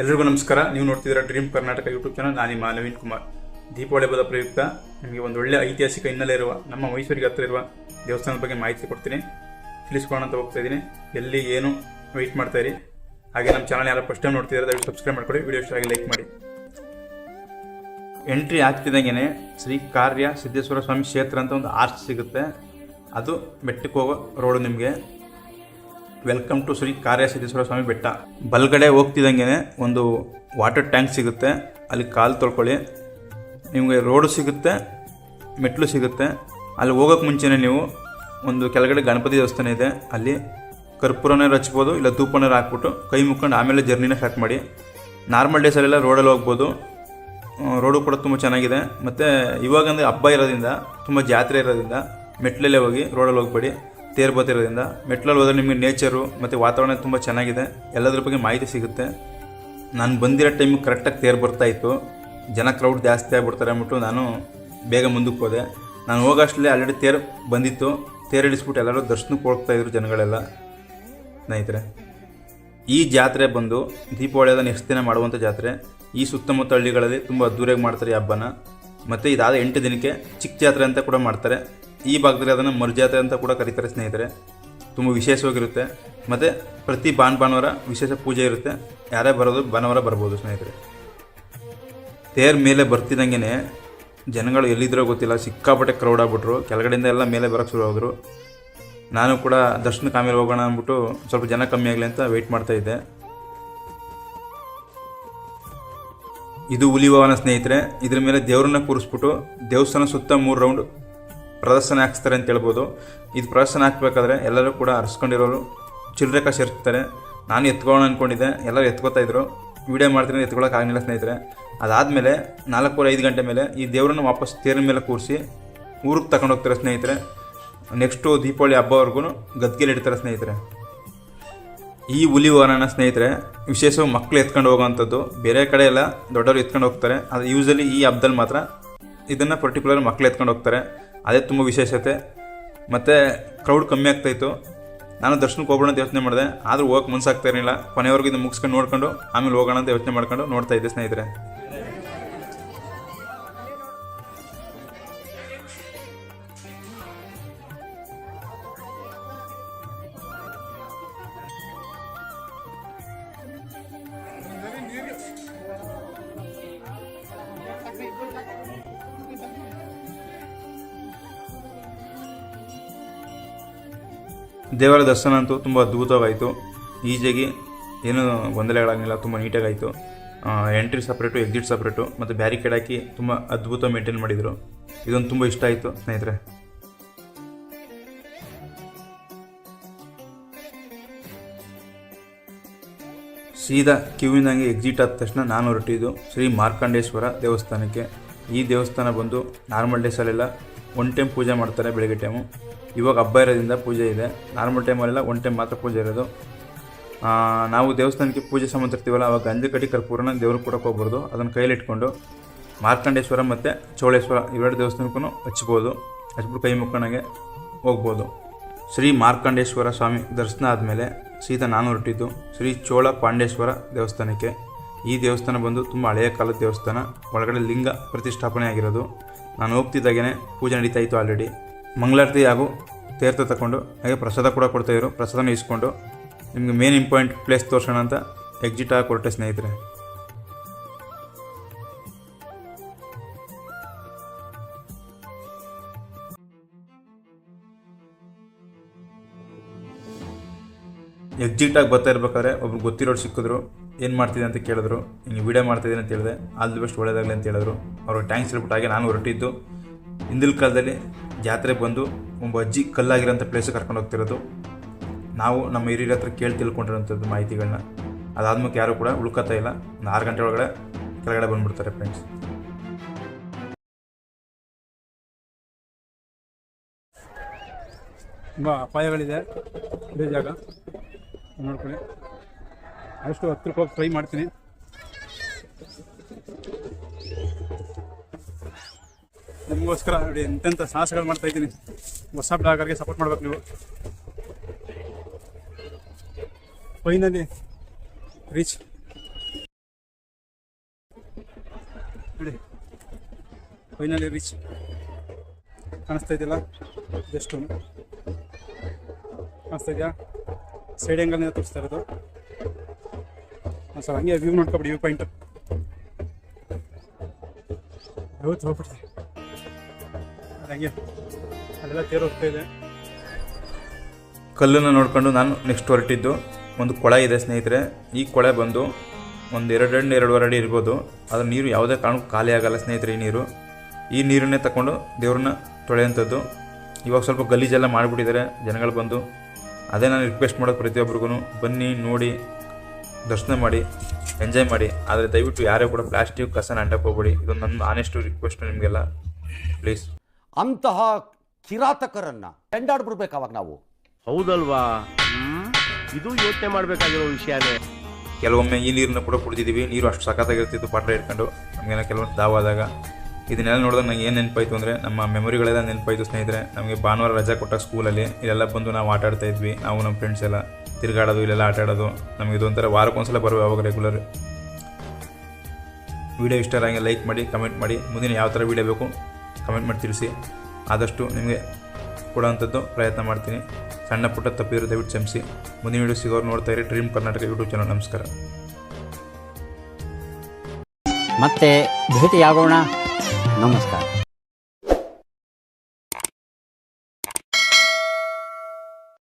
ಎಲ್ರಿಗೂ ನಮಸ್ಕಾರ. ನೀವು ನೋಡ್ತಿದ್ದೀರಾ ಡ್ರೀಮ್ ಕರ್ನಾಟಕ ಯೂಟ್ಯೂಬ್ ಚಾನಲ್. ನಾನು ನಿಮ್ಮ ನವೀನ್ ಕುಮಾರ್. ದೀಪಾವಳಿ ಹಬ್ಬದ ಪ್ರಯುಕ್ತ ನಿಮಗೆ ಒಂದು ಒಳ್ಳೆಯ ಐತಿಹಾಸಿಕ ಹಿನ್ನೆಲೆ ಇರುವ, ನಮ್ಮ ಮೈಸೂರಿಗೆ ಹತ್ತಿರ ಇರುವ ದೇವಸ್ಥಾನದ ಬಗ್ಗೆ ಮಾಹಿತಿ ಕೊಡ್ತೀನಿ. ತಿಳಿಸ್ಕೊಳ್ಳೋಣ ಅಂತ ಹೋಗ್ತಾ ಇದ್ದೀನಿ. ಎಲ್ಲಿ, ಏನು ವೆಯ್ಟ್ ಮಾಡ್ತಾ ಇರಿ. ಹಾಗೆ ನಮ್ಮ ಚಾನಲ್ ಯಾರು ಫಸ್ಟ್ ಟೈಮ್ ನೋಡ್ತಿದ್ದಾರೆ, ದಯವಿಟ್ಟು ಸಬ್ಸ್ಕ್ರೈಬ್ ಮಾಡ್ಕೊಳ್ಳಿ. ವಿಡಿಯೋ ಇಷ್ಟ ಆಗಿ ಲೈಕ್ ಮಾಡಿ. ಎಂಟ್ರಿ ಆಗ್ತಿದ್ದಂಗೆ ಶ್ರೀ ಕಾರ್ಯ ಸಿದ್ದೇಶ್ವರ ಸ್ವಾಮಿ ಕ್ಷೇತ್ರ ಅಂತ ಒಂದು ಆರ್ಚ್ ಸಿಗುತ್ತೆ. ಅದು ಬೆಟ್ಟಕ್ಕೆ ಹೋಗೋ ರೋಡು ನಿಮಗೆ. ವೆಲ್ಕಮ್ ಟು ಶ್ರೀ ಕಾರ್ಯ ಸಿದ್ದೇಶ್ವರ ಸ್ವಾಮಿ ಬೆಟ್ಟ. ಬಲ್ಗಡೆ ಹೋಗ್ತಿದ್ದಂಗೆ ಒಂದು ವಾಟರ್ ಟ್ಯಾಂಕ್ ಸಿಗುತ್ತೆ. ಅಲ್ಲಿ ಕಾಲು ತೊಳ್ಕೊಳ್ಳಿ. ನಿಮಗೆ ರೋಡು ಸಿಗುತ್ತೆ, ಮೆಟ್ಲು ಸಿಗುತ್ತೆ. ಅಲ್ಲಿ ಹೋಗೋಕೆ ಮುಂಚೆನೇ ನೀವು ಒಂದು ಕೆಳಗಡೆ ಗಣಪತಿ ದೇವಸ್ಥಾನ ಇದೆ. ಅಲ್ಲಿ ಕರ್ಪೂರನೇ ಹಚ್ಬೋದು ಇಲ್ಲ ಧೂಪನೇ ಹಾಕ್ಬಿಟ್ಟು ಕೈ ಮುಕ್ಕೊಂಡು ಆಮೇಲೆ ಜರ್ನಿನ ಸ್ಟಾರ್ಟ್ ಮಾಡಿ. ನಾರ್ಮಲ್ ಡೇಸಲ್ಲೆಲ್ಲ ರೋಡಲ್ಲಿ ಹೋಗ್ಬೋದು. ರೋಡು ಕೂಡ ತುಂಬ ಚೆನ್ನಾಗಿದೆ. ಮತ್ತು ಇವಾಗಂದರೆ ಹಬ್ಬ ಇರೋದ್ರಿಂದ, ತುಂಬ ಜಾತ್ರೆ ಇರೋದ್ರಿಂದ ಮೆಟ್ಲಲ್ಲೇ ಹೋಗಿ ರೋಡಲ್ಲಿ ಹೋಗ್ಬೇಡಿ. ತೇರು ಬರ್ತಿರೋದ್ರಿಂದ ಮೆಟ್ಲಲ್ಲಿ ಹೋದ್ರೆ ನಿಮಗೆ ನೇಚರು ಮತ್ತು ವಾತಾವರಣ ತುಂಬ ಚೆನ್ನಾಗಿದೆ. ಎಲ್ಲದ್ರ ಬಗ್ಗೆ ಮಾಹಿತಿ ಸಿಗುತ್ತೆ. ನಾನು ಬಂದಿರೋ ಟೈಮಿಗೆ ಕರೆಕ್ಟಾಗಿ ತೇರು ಬರ್ತಾ ಇತ್ತು. ಜನ ಕ್ರೌಡ್ ಜಾಸ್ತಿ ಆಗಿಬಿಡ್ತಾರೆ ಅಂದ್ಬಿಟ್ಟು ನಾನು ಬೇಗ ಮುಂದಕ್ಕೆ ಹೋದೆ. ನಾನು ಹೋಗೋಷ್ಟಲ್ಲೇ ಆಲ್ರೆಡಿ ತೇರು ಬಂದಿತ್ತು. ತೇರು ಇಳಿಸ್ಬಿಟ್ಟು ಎಲ್ಲರೂ ದರ್ಶನಕ್ಕೆ ಹೋಗ್ತಾಯಿದ್ರು ಜನಗಳೆಲ್ಲ. ಸ್ನೇಹಿತರೆ, ಈ ಜಾತ್ರೆ ಬಂದು ದೀಪಾವಳಿಯಾದ ನೆಕ್ಸ್ಟ್ ದಿನ ಮಾಡುವಂಥ ಜಾತ್ರೆ. ಈ ಸುತ್ತಮುತ್ತ ಹಳ್ಳಿಗಳಲ್ಲಿ ತುಂಬ ಅದ್ದೂರಿಯಾಗಿ ಮಾಡ್ತಾರೆ ಈ ಹಬ್ಬನ. ಮತ್ತು ಇದಾದ ಎಂಟು ದಿನಕ್ಕೆ ಚಿಕ್ಕ ಜಾತ್ರೆ ಅಂತ ಕೂಡ ಮಾಡ್ತಾರೆ. ಈ ಭಾಗದಲ್ಲಿ ಅದನ್ನು ಮರುಜಾತ್ರೆ ಅಂತ ಕೂಡ ಕರೀತಾರೆ ಸ್ನೇಹಿತರೆ. ತುಂಬ ವಿಶೇಷವಾಗಿರುತ್ತೆ. ಮತ್ತು ಪ್ರತಿ ಭಾನ್ ಭಾನುವಾರ ವಿಶೇಷ ಪೂಜೆ ಇರುತ್ತೆ. ಯಾರೇ ಬರೋದು ಭಾನುವಾರ ಬರ್ಬೋದು ಸ್ನೇಹಿತರೆ. ತೇರ್ ಮೇಲೆ ಬರ್ತಿದ್ದಂಗೆ ಜನಗಳು ಎಲ್ಲಿದ್ರೋ ಗೊತ್ತಿಲ್ಲ, ಸಿಕ್ಕಾಪಟ್ಟೆ ಕ್ರೌಡ್ ಆಗ್ಬಿಟ್ರು. ಕೆಳಗಡೆಯಿಂದ ಎಲ್ಲ ಮೇಲೆ ಬರೋಕ್ಕೆ ಶುರು ಆದರು. ನಾನು ಕೂಡ ದರ್ಶನಕ್ಕೆ ಆಮೇಲೆ ಹೋಗೋಣ ಅಂದ್ಬಿಟ್ಟು ಸ್ವಲ್ಪ ಜನ ಕಮ್ಮಿ ಆಗಲಿ ಅಂತ ವೆಯ್ಟ್ ಮಾಡ್ತಾ ಇದ್ದೆ. ಇದು ಭವನ ಸ್ನೇಹಿತರೆ. ಇದ್ರ ಮೇಲೆ ದೇವ್ರನ್ನ ಕೂರಿಸ್ಬಿಟ್ಟು ದೇವಸ್ಥಾನ ಸುತ್ತ ಮೂರು ರೌಂಡ್ ಪ್ರದರ್ಶನ ಹಾಕ್ಸ್ತಾರೆ ಅಂತ ಹೇಳ್ಬೋದು. ಇದು ಪ್ರದರ್ಶನ ಹಾಕ್ಬೇಕಾದ್ರೆ ಎಲ್ಲರೂ ಕೂಡ ಹರಿಸ್ಕೊಂಡಿರೋರು ಚಿಲ್ಲರೆ ಕಾಸು ಇರ್ತಾರೆ ನಾನು ಎತ್ಕೊಳ್ಳೋಣ ಅಂದ್ಕೊಂಡಿದ್ದೆ ಎಲ್ಲರೂ ಎತ್ಕೋತಾ ಇದ್ರು. ವೀಡಿಯೋ ಮಾಡ್ತೀನಿ ಎತ್ಕೊಳ್ಳೋಕೆ ಆಗಲಿಲ್ಲ ಸ್ನೇಹಿತರೆ. ಅದಾದಮೇಲೆ ನಾಲ್ಕೂವರೆ ಐದು ಗಂಟೆ ಮೇಲೆ ಈ ದೇವರನ್ನು ವಾಪಸ್ ತೇರಿನ ಮೇಲೆ ಕೂರಿಸಿ ಊರಿಗೆ ತಗೊಂಡು ಹೋಗ್ತಾರೆ ಸ್ನೇಹಿತರೆ. ನೆಕ್ಸ್ಟು ದೀಪಾವಳಿ ಹಬ್ಬವರೆಗೂ ಗದ್ಗೆಲಿ ಇಡ್ತಾರೆ ಸ್ನೇಹಿತರೆ. ಈ ಹುಲಿ ವಾಹನ ಸ್ನೇಹಿತರೆ, ವಿಶೇಷವಾಗಿ ಮಕ್ಕಳು ಎತ್ಕೊಂಡು ಹೋಗೋವಂಥದ್ದು, ಬೇರೆ ಕಡೆ ಎಲ್ಲ ದೊಡ್ಡವರು ಎತ್ಕೊಂಡು ಹೋಗ್ತಾರೆ. ಅದು ಯೂಸಲಿ ಈ ಹಬ್ಬದಲ್ಲಿ ಮಾತ್ರ ಇದನ್ನು ಪರ್ಟಿಕ್ಯುಲರ್ ಮಕ್ಕಳು ಎತ್ಕೊಂಡು ಹೋಗ್ತಾರೆ. ಅದೇ ತುಂಬ ವಿಶೇಷತೆ. ಮತ್ತು ಕ್ರೌಡ್ ಕಮ್ಮಿ ಆಗ್ತಾಯಿತ್ತು ನಾನು ದರ್ಶನಕ್ಕೆ ಹೋಗೋಣ ಅಂತ ಯೋಚನೆ ಮಾಡಿದೆ. ಆದರೂ ಹೋಗಕ್ಕೆ ಮನ್ಸಾಗ್ತಾ ಇರಲಿಲ್ಲ. ಕೊನೆವರೆಗೂ ಇದು ಮುಗಿಸ್ಕೊಂಡು ನೋಡ್ಕೊಂಡು ಆಮೇಲೆ ಹೋಗೋಣ ಅಂತ ಯೋಚನೆ ಮಾಡ್ಕೊಂಡು ನೋಡ್ತಾ ಇದ್ದೆ ಸ್ನೇಹಿತರೆ. ದೇವರ ದರ್ಶನ ಅಂತೂ ತುಂಬ ಅದ್ಭುತವಾಯಿತು. ಈಜಿಯಾಗಿ ಏನೂ ಗೊಂದಲಗಳಾಗಲಿಲ್ಲ ತುಂಬ ನೀಟಾಗಾಯಿತು. ಎಂಟ್ರಿ ಸಪ್ರೇಟು ಎಕ್ಸಿಟ್ ಸಪ್ರೇಟು ಮತ್ತು ಬ್ಯಾರಿಕೇಡ್ ಹಾಕಿ ತುಂಬ ಅದ್ಭುತ ಮೇಂಟೈನ್ ಮಾಡಿದರು. ಇದೊಂದು ತುಂಬ ಇಷ್ಟ ಆಯಿತು ಸ್ನೇಹಿತರೆ. ಸೀದಾ ಕ್ಯೂವಿನಂಗೆ ಎಕ್ಸಿಟ್ ಆದ ತಕ್ಷಣ ನಾನು ಹೊರಟಿದ್ದು ಶ್ರೀ ಮಾರ್ಕಂಡೇಶ್ವರ ದೇವಸ್ಥಾನಕ್ಕೆ. ಈ ದೇವಸ್ಥಾನ ಬಂದು ನಾರ್ಮಲ್ ಡೇಸಲ್ಲೆಲ್ಲ ಒನ್ ಟೈಮ್ ಪೂಜೆ ಮಾಡ್ತಾರೆ ಬೆಳಗ್ಗೆ ಟೈಮು ಇವಾಗ ಹಬ್ಬ ಇರೋದ್ರಿಂದ ಪೂಜೆ ಇದೆ. ನಾರ್ಮಲ್ ಟೈಮಲ್ಲೆಲ್ಲ ಒನ್ ಟೈಮ್ ಮಾತ್ರ ಪೂಜೆ ಇರೋದು. ನಾವು ದೇವಸ್ಥಾನಕ್ಕೆ ಪೂಜೆ ಸಂಬಂಧಿರ್ತೀವಲ್ಲ ಅವಾಗ ಗಂಜಿ ಕಟ್ಟಿ ಕರ್ಪೂರನ ದೇವ್ರಿಗೆ ಕೊಡೋಕೆ ಹೋಗ್ಬಾರ್ದು ಅದನ್ನು ಕೈಲಿಟ್ಕೊಂಡು ಮಾರ್ಕಂಡೇಶ್ವರ ಮತ್ತು ಚೌಳೇಶ್ವರ ಇವೆರಡು ದೇವಸ್ಥಾನಕ್ಕೂ ಹಚ್ಬೋದು. ಹಚ್ಬಿಟ್ಟು ಕೈ ಮುಕ್ಕೊಂಡಂಗೆ ಹೋಗ್ಬೋದು. ಶ್ರೀ ಮಾರ್ಕಂಡೇಶ್ವರ ಸ್ವಾಮಿ ದರ್ಶನ ಆದಮೇಲೆ ಸೀದಾ ನಾನು ಹೊರಟಿದ್ದು ಶ್ರೀ ಚೋಳ ಪಾಂಡೇಶ್ವರ ದೇವಸ್ಥಾನಕ್ಕೆ. ಈ ದೇವಸ್ಥಾನ ಬಂದು ತುಂಬ ಹಳೆಯ ಕಾಲದ ದೇವಸ್ಥಾನ. ಒಳಗಡೆ ಲಿಂಗ ಪ್ರತಿಷ್ಠಾಪನೆ ಆಗಿರೋದು. ನಾನು ಹೋಗ್ತಿದ್ದಾಗೇ ಪೂಜೆ ನಡೀತಾ ಇತ್ತು ಆಲ್ರೆಡಿ ಮಂಗಳಾರತಿ ಹಾಗೂ ತೀರ್ಥ ತಗೊಂಡು ಹಾಗೆ ಪ್ರಸಾದ ಕೂಡ ಕೊಡ್ತಾಯಿದ್ರು. ಪ್ರಸಾದನ ಇಸ್ಕೊಂಡು. ನಿಮಗೆ ಮೇನ್ ಇಂಪಾರ್ಟೆಂಟ್ ಪ್ಲೇಸ್ ತೋರಿಸೋಣ ಅಂತ ಎಕ್ಸಿಟ್ ಆಗಿ ಹೊರಟೆ ಸ್ನೇಹಿತರೆ. ಎಕ್ಸಿಟ್ ಆಗಿ ಬರ್ತಾ ಇರ್ಬೇಕಾದ್ರೆ ಒಬ್ರು ಗೊತ್ತಿರೋರು ಸಿಕ್ಕಿದ್ರು. ಏನು ಮಾಡ್ತಿದ್ದೆ ಅಂತ ಕೇಳಿದ್ರು. ಹಿಂಗೆ ವೀಡಿಯೋ ಮಾಡ್ತಿದ್ದೀನಿ ಅಂತ ಹೇಳಿದೆ. ಆಲ್ ದಿ ಬೆಸ್ಟ್ ಒಳ್ಳೇದಾಗಲಿ ಅಂತ ಹೇಳಿದ್ರು. ಅವ್ರಿಗೆ ಟ್ಯಾಂಕ್ಸ್ ಹೇಳ್ಬಿಟ್ಟು ಹಾಗೆ ನಾನು ಹೊರಟಿದ್ದು. ಹಿಂದಿನ ಕಾಲದಲ್ಲಿ ಜಾತ್ರೆ ಬಂದು ಒಬ್ಬ ಅಜ್ಜಿ ಕಲ್ಲಾಗಿರೋಂಥ ಪ್ಲೇಸಿಗೆ ಕರ್ಕೊಂಡು ಹೋಗ್ತಿರೋದು. ನಾವು ನಮ್ಮ ಹಿರಿಯರ ಹತ್ರ ಕೇಳಿ ತಿಳ್ಕೊಂಡಿರೋಂಥದ್ದು ಮಾಹಿತಿಗಳನ್ನ. ಅದಾದ್ಮೇಲೆ ಯಾರು ಕೂಡ ಹುಡುಕತ್ತಾ ಇಲ್ಲ. ಒಂದು ಆರು ಗಂಟೆ ಒಳಗಡೆ ಕೆಳಗಡೆ ಬಂದ್ಬಿಡ್ತಾರೆ ಫ್ರೆಂಡ್ಸ್ ತುಂಬ ಅಪಾಯಗಳಿದೆ ಇದೇ ಜಾಗ. ನೋಡ್ಕೊಳ್ಳಿ. ಅಷ್ಟು ಹತ್ತು ರೂಪಾಯಿ ಟ್ರೈ ಮಾಡ್ತೀನಿ. ನಿಮಗೋಸ್ಕರ ನೋಡಿ ಎಂತೆಂಥ ಸಾಹಸಗಳು ಮಾಡ್ತಾ ಇದ್ದೀನಿ. ಹೊಸ ಬ್ಲಾಗರ್ಗೆ ಸಪೋರ್ಟ್ ಮಾಡ್ಬೇಕು ನೀವು. ಫೈನಲಿ ರೀಚ್ ನೋಡಿ. ಫೈನಲಿ ರೀಚ್ ಕಾಣಿಸ್ತಾ ಇದೆಯಲ್ಲ? ಜಸ್ಟ್ ಕಾಣಿಸ್ತಾ ಇದೆಯಾ? ಸೈಡ್ ಆ್ಯಂಗಲ್ನಿಂದ ತೋರಿಸ್ತಾ ಇರೋದು. ಸರ್ ಹಂಗೆ ವ್ಯೂ ನೋಡ್ಕೊಬಿಡಿ ವ್ಯೂ ಪಾಯಿಂಟ್ ಹೌದು ಹೋಗ್ಬಿಡ್ತೀವಿ ಇದೆ. ಕಲ್ಲನ್ನು ನೋಡಿಕೊಂಡು ನಾನು ನೆಕ್ಸ್ಟ್ ಹೊರಟಿದ್ದು, ಒಂದು ಕೊಳ ಇದೆ ಸ್ನೇಹಿತರೆ. ಈ ಕೊಳೆ ಬಂದು ಒಂದು ಎರಡು ಅಡಿ ಎರಡೂವರೆ ಅಡಿ ಇರ್ಬೋದು. ಅದ್ರ ನೀರು ಯಾವುದೇ ಕಾರಣಕ್ಕೂ ಖಾಲಿ ಆಗಲ್ಲ ಸ್ನೇಹಿತರೆ ಈ ನೀರು. ಈ ನೀರನ್ನೇ ತಗೊಂಡು ದೇವ್ರನ್ನ ತೊಳೆಯೋಂಥದ್ದು ಇವಾಗ ಸ್ವಲ್ಪ ಗಲೀಜೆಲ್ಲ ಮಾಡಿಬಿಟ್ಟಿದ್ದಾರೆ ಜನಗಳು ಬಂದು. ಅದೇ ನಾನು ರಿಕ್ವೆಸ್ಟ್ ಮಾಡೋದು ಪ್ರತಿಯೊಬ್ಬರಿಗೂ ಬನ್ನಿ, ನೋಡಿ, ದರ್ಶನ ಮಾಡಿ, ಎಂಜಾಯ್ ಮಾಡಿ. ಆದರೆ ದಯವಿಟ್ಟು ಯಾರೇ ಕೂಡ ಪ್ಲಾಸ್ಟಿಕ್ ಕಸನ ಅಂಟಕ್ಕೆ ಹೋಗ್ಬೇಡಿ. ಇದು ನನ್ನ ಆನೆಸ್ಟು ರಿಕ್ವೆಸ್ಟ್ ನಿಮಗೆಲ್ಲ. ಪ್ಲೀಸ್ ಅಂತಹ ಕಿರಾತಕರನ್ನ ಎಂಡಾಡ್ಬಿಡ್ಬೇಕು ಅವಾಗ ನಾವು. ಹೌದಲ್ವಾ? ಇದು ಯೋಚನೆ ಮಾಡ್ಬೇಕಾಗಿರೋ ವಿಷಯನೇ. ಕೆಲವೊಮ್ಮೆ ಈ ನೀರನ್ನ ಕೂಡ ಕುಡಿದಿದ್ದೀವಿ. ನೀರು ಅಷ್ಟು ಸಖತ್ತಾಗಿರ್ತಿತ್ತು ಪಾತ್ರೆ ಇಟ್ಕೊಂಡು. ನಮಗೆಲ್ಲ ಕೆಲವೊಂದು ದಾವಾದಾಗ ಇದನ್ನೆಲ್ಲ ನೋಡಿದಾಗ ನಂಗೆ ಏನು ನೆನಪಾಯಿತು ಅಂದರೆ ನಮ್ಮ ಮೆಮೊರಿಗಳೆಲ್ಲ ನೆನಪಾಯಿತು ಸ್ನೇಹಿತರೆ. ನಮಗೆ ಭಾನುವಾರ ರಜೆ ಕೊಟ್ಟ ಸ್ಕೂಲಲ್ಲಿ ಇಲ್ಲೆಲ್ಲ ಬಂದು ನಾವು ಆಟ ಆಡ್ತಾ ಇದ್ವಿ. ನಾವು ನಮ್ಮ ಫ್ರೆಂಡ್ಸ್ ಎಲ್ಲ ತಿರುಗಾಡೋದು ಇಲ್ಲೆಲ್ಲ ಆಟ ಆಡೋದು. ನಮಗೆ ಇದೊಂಥರ ವಾರಕ್ಕೊಂದ್ಸಲ ಬರುವ ಯಾವಾಗ ರೆಗ್ಯುಲರ್ ವಿಡಿಯೋ ಇಷ್ಟ ಆಗಿ ಲೈಕ್ ಮಾಡಿ ಕಮೆಂಟ್ ಮಾಡಿ. ಮುಂದಿನ ಯಾವ ಥರ ವಿಡಿಯೋ ಬೇಕು? ಕಮೆಂಟ್ ಮಾಡಿ ತಿಳಿಸಿ ಆದಷ್ಟು ನಿಮಗೆ ಕೊಡೋವಂಥದ್ದು ಪ್ರಯತ್ನ ಮಾಡ್ತೀನಿ. ಸಣ್ಣ ಪುಟ್ಟ ತಪ್ಪಿದ್ರೆ ದಯವಿಟ್ಟು ಕ್ಷಮಿಸಿ. ಮುಂದಿನ ವೀಡಿಯೋ ಸಿಗೋರು ನೋಡ್ತಾ ಇರಿ. ಡ್ರೀಮ್ ಕರ್ನಾಟಕ ಯೂಟ್ಯೂಬ್ ಚಾನಲ್ ನಮಸ್ಕಾರ. ಮತ್ತೆ ಭೇಟಿಯಾಗೋಣ. ನಮಸ್ಕಾರ.